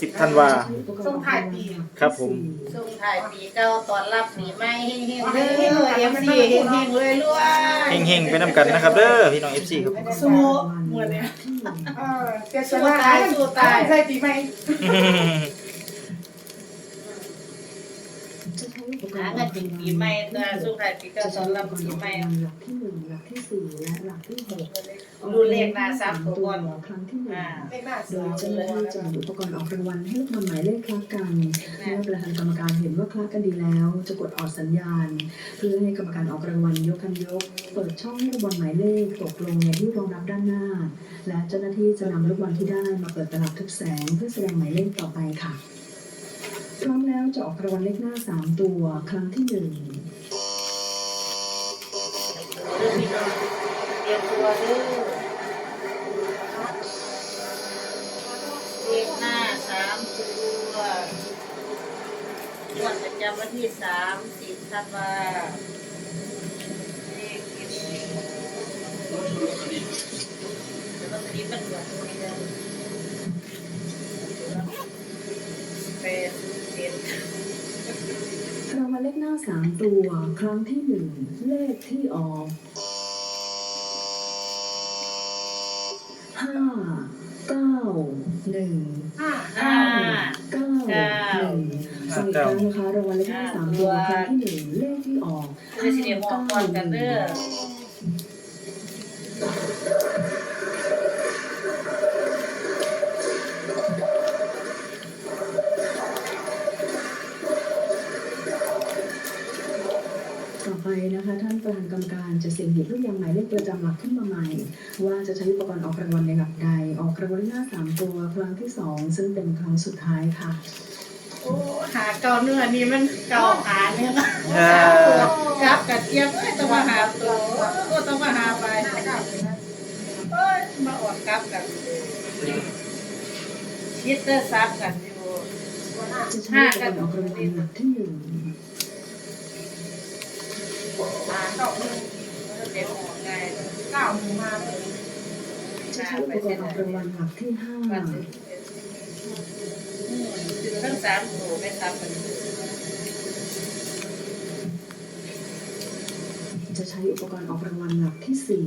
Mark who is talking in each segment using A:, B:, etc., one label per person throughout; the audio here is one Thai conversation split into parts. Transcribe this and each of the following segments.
A: สิบธันวา
B: ส่งท้ายปี
A: ครับผม
C: ส่งท้ายปีเก่าตอนรับปีใหม่เฮงๆเด้อเอฟซีเฮงๆเลยรวย
A: เฮงๆไปนำกันนะครับเด้อพี่น้อง FC ครับผม
B: สู้เหมือนเนี่ยเออเจ็ดสลายสู้ตายใส่ปีใหม่
C: หาเงินถึงปีใหม่ตัวส่งท้ายปีเก่าตอนรับปีใหม่
D: หลักที่หนึ่งหลักที่สี่และหลักที่หก
C: ดูเลขหน้าสามตัวก่อน
D: ครั้งที่หนึ่งโด
B: ย
D: เจ้าหน้าที่จะมีอุปกรณ์ออกรางวัลให้ลูกบอลหมายเลขคละกันเมื่อประธานกรรมการเห็นว่าคละกันดีแล้ว จะกดออกสัญญาณ เพื่อให้กรรมการออกรางวัลยกคันยก เปิดช่องให้ลูกบอลหมายเลขตกลงในที่รองรับด้านหน้า และเจ้าหน้าที่จะนำลูกบอลที่ได้มาเปิดตลับทึบแสงเพื่อแสดงหมายเลขต่อไปค่ะ พร้อมแล้วจะออกรางวัลเลขหน้าสามตัวครั้งที่หนึ่ง
C: เรื่องหน้องเตรียมตัวเด้อเลขหน้าสามตัวงวดประจำวันที่สามสิบธันวาเลขเก็บเงินแล้วก็ตีมันหลวงไม่ได้เป็นเป็น
D: รางวัลเลขหน้า สามตัว ครั้งที่หนึ่งเลขที่ออกห้าเก้าหนึ่ง
B: ห้า
C: ห้า
D: เก้าหนึ่งฟังอีกครั้งนะคะรางวัลเลขหน้าสามตัวครั้งที่หนึ่งเลขที่ออก
C: เพื่อสิเดียวมองก่อนกันเไป
D: นะคะ ท่านประธานกรรมการจะเสี่ยงหยิบลูกยางหมายเลขประจำหลักขึ้นมาใหม่ ว่าจะใช้อุปกรณ์ออกรางวัลในหลักใด ออกรางวัลเลขหน้าสามตัวครั้งที่สองซึ่งเป็นครั้งสุดท้ายค่ะ
C: โอ้หาเก่าเนื้อนี่มันเก่าหาเนื้อ
A: อ่า
C: กับกระเทียมเอ้ยต้องมาหาตัวก็ต้องมาหาไปเอ้ยมาอดกับกันคิดเตอร์ซับกันอยู่
D: จะใช้อุปกรณ์ออกรางวัลหลักที่หนึ่ง
B: หาเก้าหนึ่ง
C: เดี๋ยวออกง่าย
B: เก้าหนึ่งมาเลย
D: จะใช้อุปกรณ์ออกรางวัลหลักที่ห้า
C: ถึงทั้งสามตัวไม่ซ้ำกัน
D: จะใช้อุปกรณ์ออกรางวัลหลักที่สี่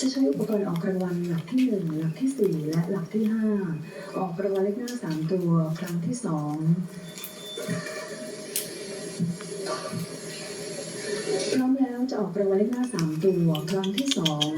D: จะใช้อุปกรณ์ออกรางวัลหลักที่หนึ่งหลักที่สี่และหลักที่ห้าออกรางวัลเลขหน้าสามตัว ครั้งที่สอง จะออกรางวัลเลขหน้าสามตัวครั้งที่สอง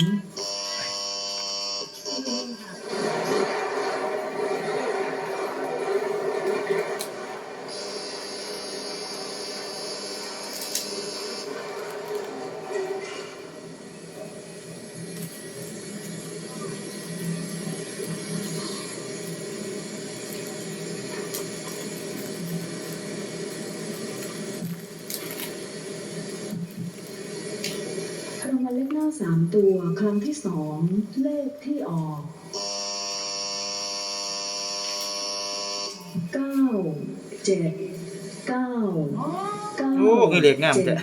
D: หน้าสามตัวครั้งที่สองเลขที่ออกเก้าเจ็ดเก้าเก้า
A: โอ้คือเลขงาม
D: เจ็
A: จ้ะ
D: ด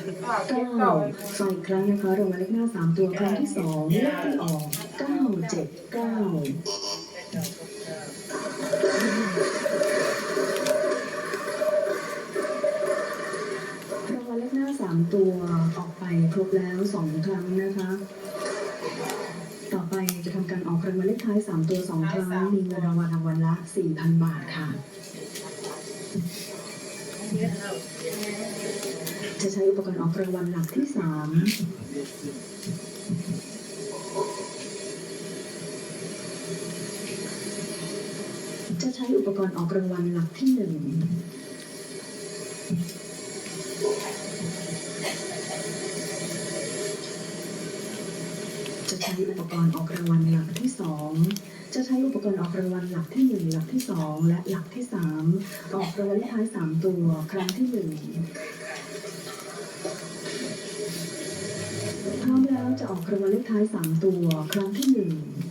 D: เก้าฟังอีกครั้งนะคะรางวัลเลขหน้าสามตัวครั้งที่สองเลขที่ออกเก้าเจ็ดเก้า ครบแล้วสองครั้งนะคะ ต่อไปจะทำการออกรางวัลเลขท้าย3ตัว2ครั้ง มีเงินรางวัลรางวัลละ4,000บาทค่ะ จะใช้อุปกรณ์ออกรางวัลหลักที่3จะใช้อุปกรณ์ออกรางวัลหลักที่1จะ ใช้อุปกรณ์ออกรางวัลหลักที่ 2 จะใช้อุปกรณ์ออกรางวัลหลักที่ 1 หลักที่ 2 และหลักที่ 3 ออกรางวัลเลขท้าย 3 ตัวครั้งที่1พร้อมแล้วจะออกรางวัลเลขท้าย 3 ตัวครั้งที่ 1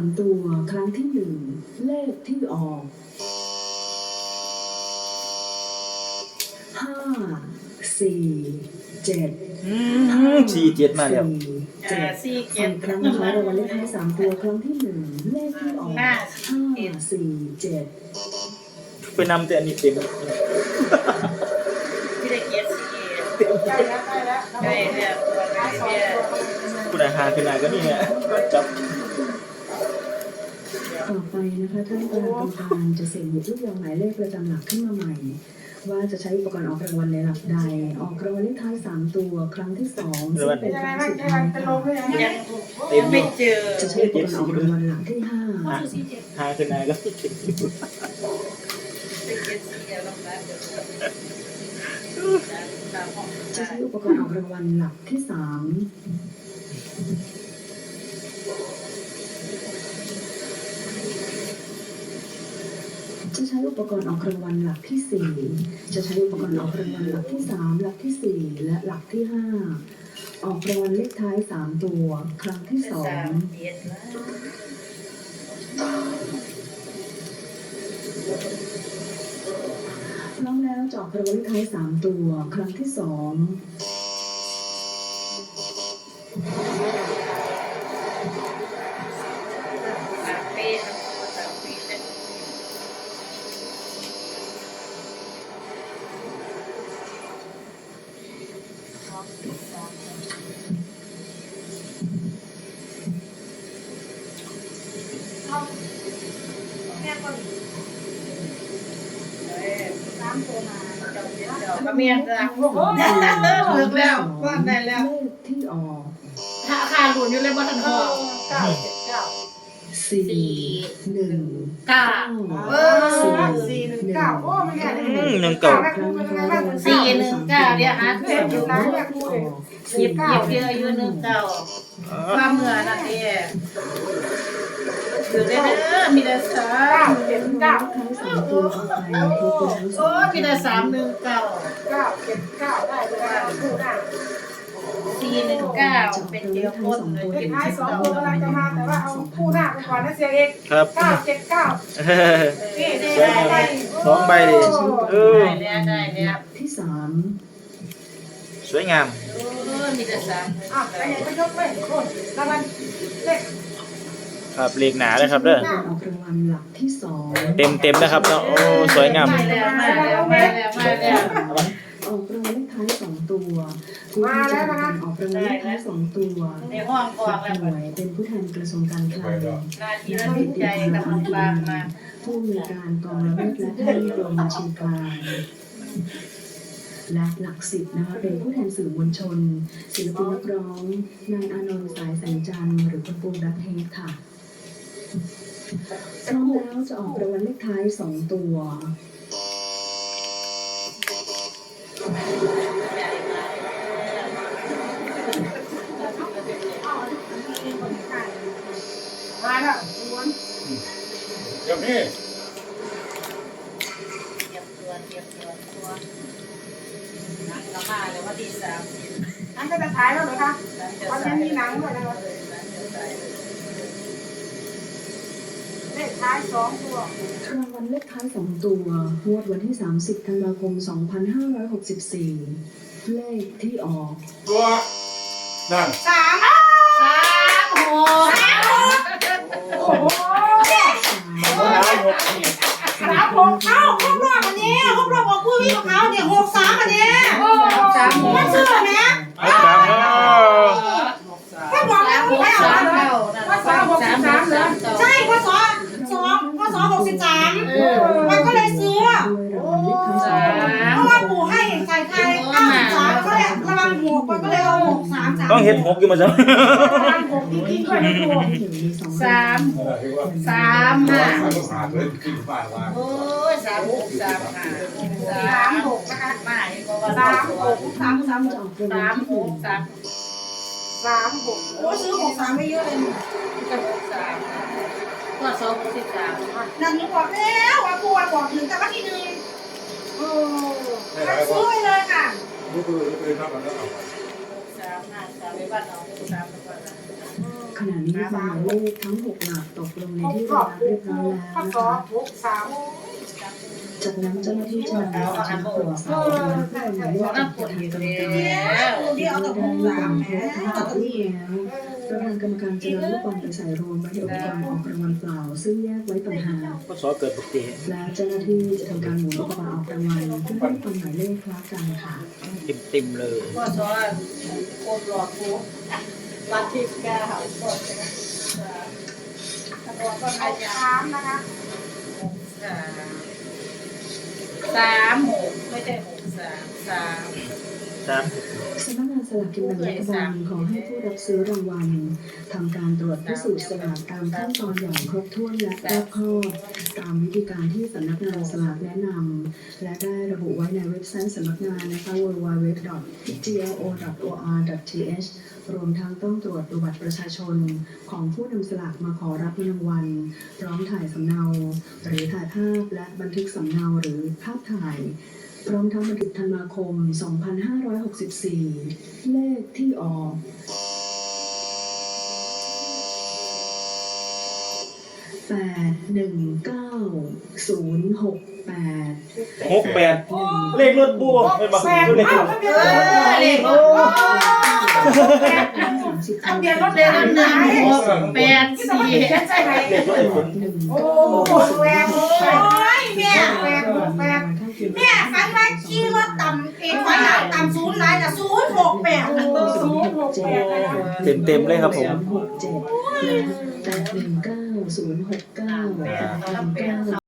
D: ายสามตัว ครั้งที่หนึ่ง เลขที่ออก ห้า สี่ เจ็ด
A: อืมสี่เจ็ดมาแล้ว
D: สี่
C: อ่า
D: เจ็ด
C: สี่
D: อี
C: เจ็ด
D: กครั้งนะคะรางวัลเลขท้ายสามตัวครั้งที่หนึ่ง เลขที่ออก
C: ห้า
D: ห้าสี่เจ็ด
A: ไปนำแต่อันนี้เต็ม
C: ที่ได้เจ็ดสี่
B: ใกล้แล้วใกล้แล้ว
C: ใช่แล้วตัว
B: ท้ายสอง
C: นี้
B: ตัว
A: ผู้ใดหาขึ้นมาก็นี่เนี่ยจับ
D: ต่อไปนะคะท่านประธานกรรมการจะเสี่ยงหยิบลูกยางหมายเลขประจำหลักขึ้นมาใหม่ ว่าจะใช้อุปกรณ์ออกรางวัลในหลักใด ออกรางวัลเลขท้ายสามตัวครั้งที่สองซึ่งเป็น
B: ยัง
D: ค
B: ไง
D: รั้ง
B: บ้าง
D: สุด
B: ยังไง
D: ท้าย
B: เป็นล
D: ค่ะ
B: มหรือยัง
C: ยังยังไม่เจอ
D: จะใช้อุปกรณ์ออกรางวัลหลักที่ห้า
A: หาหาขึ้นมาก็เจ็ด
C: เป็นเจ็ดสี่แล้วนะเดี๋ยวตามห้อง
D: จะใช้อุปกรณ์ออกรางวัลหลักที่สาม ปกรณ์ออกรางวัลหลักที่ 4 จะใช้อุปกรณ์ออกรางวัลหลักที่ 3 หลักที่ 4 และหลักที่ 5 ออกรางวัลเลขท้าย 3 ตัว ครั้งที่
C: 2
D: พองแล้วจอกรางวัลเลขท้าย 3 ตัว ครั้งที่
C: 2 เจ้าเจ็ดเจ้าก็เมียนจ้ะ
B: โอ้โห
C: เลิกแล้วว่าได้แล้ว
D: ที่ออก
C: ถ้าอาคารหลุนอยู่เลยบ่ทันหอ
B: เก้าเจ็ดเก้า
D: สี่หนึ่ง
C: เก้า
B: เออสี่หนึ่งเก้าโอ้ไม่แน่เลย
A: อืมหนึ่งเก้า
C: สี่หนึ่งเก้าเดี๋ยวหา
B: เห็นอยู่นะแม่ครูเย
C: หยิบหยิบเยอะอยู่หนึ่งเก้าความเหมือนนั่เองอยู่ได้เด้อมีแต่สา
B: เก้ามเจ็ดเก้า
D: ท้ายสามตัวออกไปทุกคนทั้งส
C: โอ้มีแต่สามหนึ่งเก้า
B: เก้าเจ็ดเก้าได้เลยครูได้
C: สี่หนึ่งเก้าเป็นเดียวคนเลย
B: เล
C: เจ็
B: ข
C: ด
B: ท้าย
C: สิบ
B: สอง
C: เก้า
B: ตัวกำลังจะมาแต่ว่าเอาคู่หน้าไปก่อนนะเสียเอก
A: ครับ
B: เก้าเจ็ดเก้า
A: เออ
B: นี่ได้ได้
A: สองใบดิเออ
C: ได้แล้วได้แล้ว
D: ที่สาม
A: สวยงาม
C: โอ้มีแต่สาม
B: อะไปไหนก็ยกไปคนรางวัลเลข
A: ครับเลขหนาเลยครับเด้อ
D: ออกรางวัลหลักที่สอง
A: เต็มเต็มนะครับเนาะ โอ้ สวยงาม
C: มาแล้วมาแล้วมาแล้วมาแล้ว
D: ออกรางวัลเลขท้ายสองตัว ผู้ที่จะทำการออกรางวัลเลขท้ายสองตัว
C: ในห้องกอง
D: ห
C: แล้ว
D: น่วยเป็นผู้แทนกระทรวงการคลัง
C: หน้าที่เราติดใจกำลังบางมา
D: ผู้มีการกองระเบิดและท่านรองบัญชีกลางและหลักสิบนะคะเป็นผู้แทนสื่อมวลชนศิลปินนักร้องนายอานนท์สายแสงจันทร์หรือคุณปูรักเฮกค่ะพร้อมแล้วจะออกรางวัลเลขท้ายสองตัว
B: มาแล้วล้วน
E: เดี๋ยวนี้
C: เตรียมตัวเตรียมตัวตัวนักละมาเลยว่าที่สาม
B: อันก็จะถ่ายแล้วเหรอคะวันนี้มีหนังด้วยนะครับเลขท้ายสองตัว
D: รางวัลเลขท้ายสองตัวงวดวันที่ 30ธันวาคม 2564 เลขที่ออก
E: ตัวนั่น
B: สาม
C: สามหก
B: โอ้โห
D: สามหก
B: เอ้าครบรอบอันนี้ครบรอบของผู้วิ่งของเขาเนี่ยหกสามอันนี้โอ้
C: สามหก
B: มันซื้อไหม
A: เอาครับเออ
B: ถ้าบอก
C: สา
B: แล้ว
C: มห
B: ไม่
C: ก
B: เอา
C: สาม
B: แล้ว
C: เก้า
B: ว่าสามหกสิบสามเหรอใช่ว่าสองสองว่าสองหกสิบสามมันก็เลยซื้อ
D: เพ
B: ราะว่าปู่ให้ใส่ไข่เก้าสิบสามก็เลยระวังหกมันก็เลยเอาหกสามสาม
A: ต้องเห็ดหกอยู่มา
B: จังหกจริงๆด้วยนะ
D: สา
C: มสามห้าโอ้ยสามหกสามห้า
B: สามหกนะคะ
C: มาอีกว่า
B: สามหกสามสาม
D: จะอง
C: สามหกสาม
B: สามหกโอ้ซื้อหกสามไม่เยอะเลย
C: กับหกสามก็สองสิบสาม
B: นั่นนี่บอกแล้วว่าปู่บอกถึงแต่ว่าที่หนึ่งโอ้มันซื้อเลยค่ะ
E: ลูกคือคือนับกันแล้วเอา
C: หกสามห้าสามไม่บ้านเราสามไม่บ้านเรา
D: ขณะนี้หมายเลขทั้งหกหลักตกลงใน
B: หก
D: ที่
B: รอบ
D: เรียบร้อยแล้ว
B: ข้อ
D: นะ
B: สอ
D: คะ
B: บหกสาม
D: จากนั้นเจ้าหน้าที่จะนำสำนักตรวจสอบและเพื่อหมายเลขจากประธานกรรมการ
B: เดี๋ยวเอาแต่หกสามแหม
D: ทั้งหมดลูกแล้วประธานกรรมการจะนำลูกบอลไปใส่รวมไว้ในอุปกรณ์ออกรางวัลเปล่า ซึ่งแยกไว้ต่างหาก
A: ก็สอเกิดปกติ
D: และเจ้าหน้าที่จะทำการหมุนอุปกรณ์ออกรางวัลเพื่อให้ลูกบอลหมายเลขคล้ากันค่ะ
A: ติมติมๆเลย
C: พ่อสอนโคตรหลอกกู วันที่เก้าพ่อสอนตำรวจก็
B: เอา
C: อาญา
B: สามนะคะ
C: หกสามสามหกไม่ใช่หกสามสาม
A: สาม
D: สลากกินแบ่งรัฐบาลขอให้ผู้รับซื้อรางวัลทำการตรวจพิสูจน์สลากตามขั้นตอนอย่างครบถ้วนและรอบคอบตามวิธีการที่สำนักงานสลากแนะนำและได้ระบุไว้ในเว็บไซต์สำนักงานนะคะ www.glo.or.th รวมทั้งต้องตรวจประวัติประชาชน ของผู้นำสลากมาขอรับรางวัลพร้อมถ่ายสำเนา หรือถ่ายภาพและบันทึกสำเนาหรือภาพถ่าย พร้อมทั้งบันทึกธันวาคม 2564 เลขที่ออก แปดหนึ่งเก้าศูนย์หกแปด
A: หกแปด
D: หนึ่ง
A: เลขรถบัวไม่บอก
B: แปด
A: เลขร
B: เอ้า
A: ถ
B: ทะเบียนรถ
C: เออเลขรถ
B: แปดหนึ่ง
D: สามสิบ
B: ทะเบียนรถ
C: เลขหนึ่งหกแปด
B: ที่สมั
C: สี่
B: ยเขียนใส่ไหน
A: เลขรถไอ้ฝน
D: หนึ่ง
B: โอ้แหวนโอ้ยแม่แหวนแหวน แม่ฟันว่าขี่รถต่ำเป็นขอยหลังต่ำศูนย์หลายละศูนย์หกแปดศูนย์หกแปดน
A: เต็มเต็มเลยครับผมแปด
D: หนึ่งเก้าศูนย์หกเก้าแปดหนึ่งเก้า